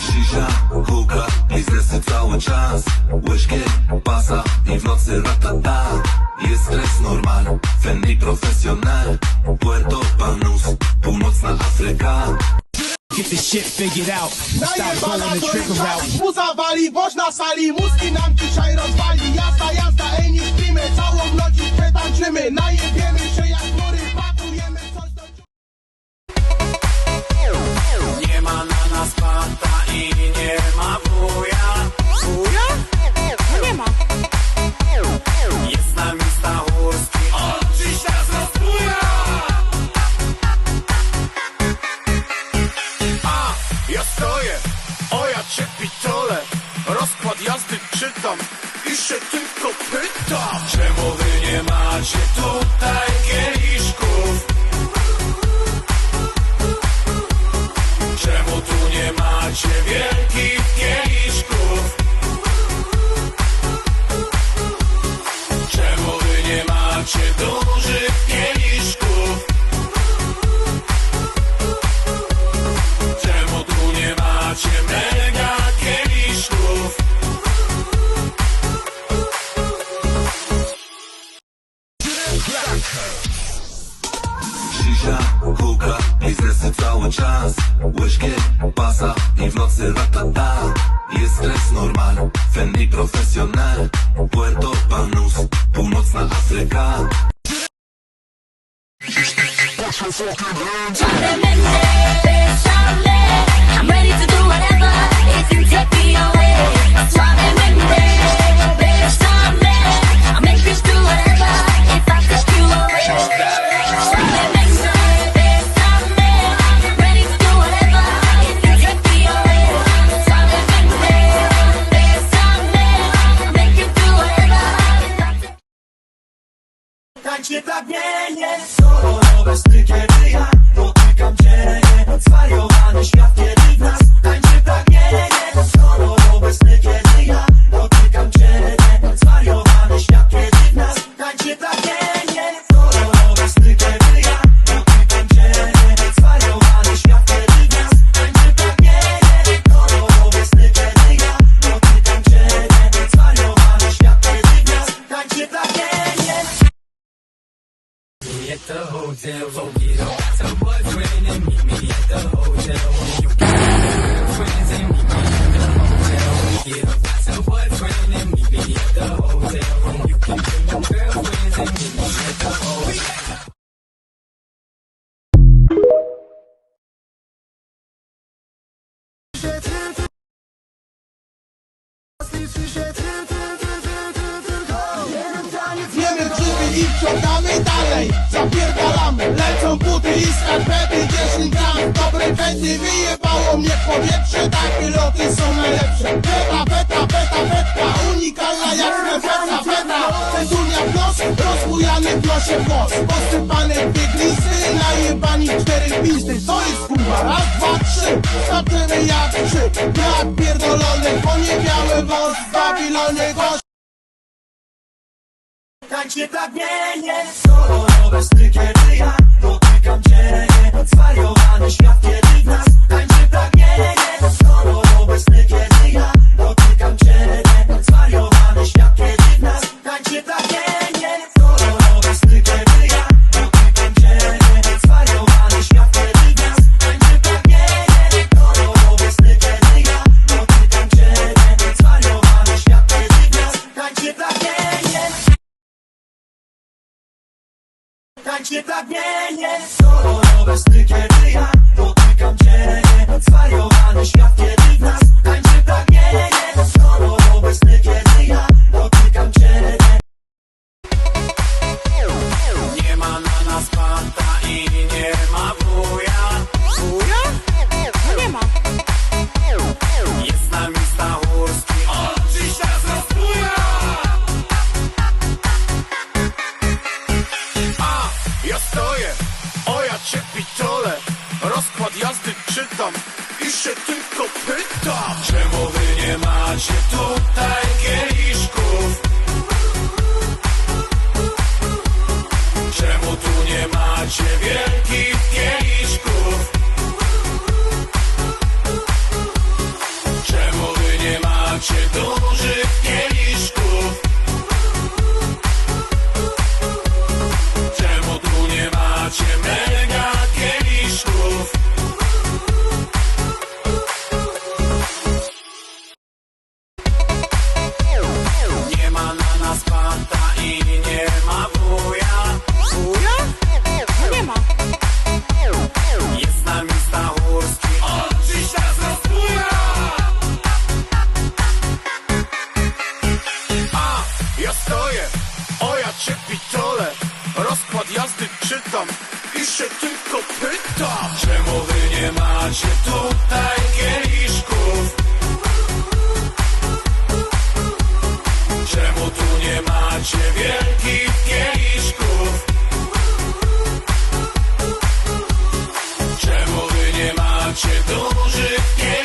Shisha, hookah, biznesy cały czas. Łyżki, pasa i w nocy ratata Jest stres normal, Fendi profesjonal. Puerto Banus, północna Afryka. Get this shit figured out. Stop going the trigger route. Muza wali, boż na sali. Mózgi nam dzisiaj rozwali. Jazda, jazda, ej nie śpimy. Całą noc już przetańczymy Najebiemy cię pitole Rozkład jazdy czytam i się tylko pytam Czemu wy nie macie tutaj kieliszków? Czemu tu nie macie wielkich kieliszków? Czemu wy nie macie dużych kieliszków? Shisha, hookah, biznesy cały czas. Łyżki, pasa i w nocy ratata. Jest stres normal, Fendi profesjonal. Puerto Banus, północna Afryka Tańczy pragnienie. Kolorowe sny, kiedy ja dotykam cię Zwariowany świat, kiedy w nas tańczy pragnienie hotel, forget about your boyfriend and meet me at the hotel. When you get boyfriend and meet me at the hotel. I wciągamy dalej Zapierdalamy, lecą buty i skarpety 10 gram. W dobrej pety Wyjebało mnie w powietrze, takie loty są najlepsze. Beta, beta, beta, beta. Unikalna jak feta, feta Petunia w nos, rozbujany w nosie włos. Posypane dwie glisty, najebani cztery pizdy. To jest kurwa, raz, dwa, trzy. Zobaczymy jak trzy. Jak pierdolony, poniewiały wąs W Babilonie gość Tańczy pragnienie Kolorowe Tańczy szkole Rozkład jazdy czytam i się tylko pytam Czemu wy nie macie tutaj kieliszków? Czemu tu nie macie wielkich kieliszków? Czemu wy nie macie dużych Ja stoję, o ja cię pitole Rozkład jazdy czytam i się tylko pytam Czemu wy nie macie tutaj kieliszków? Czemu tu nie macie wielkich kieliszków? Czemu wy nie macie dużych kieliszków?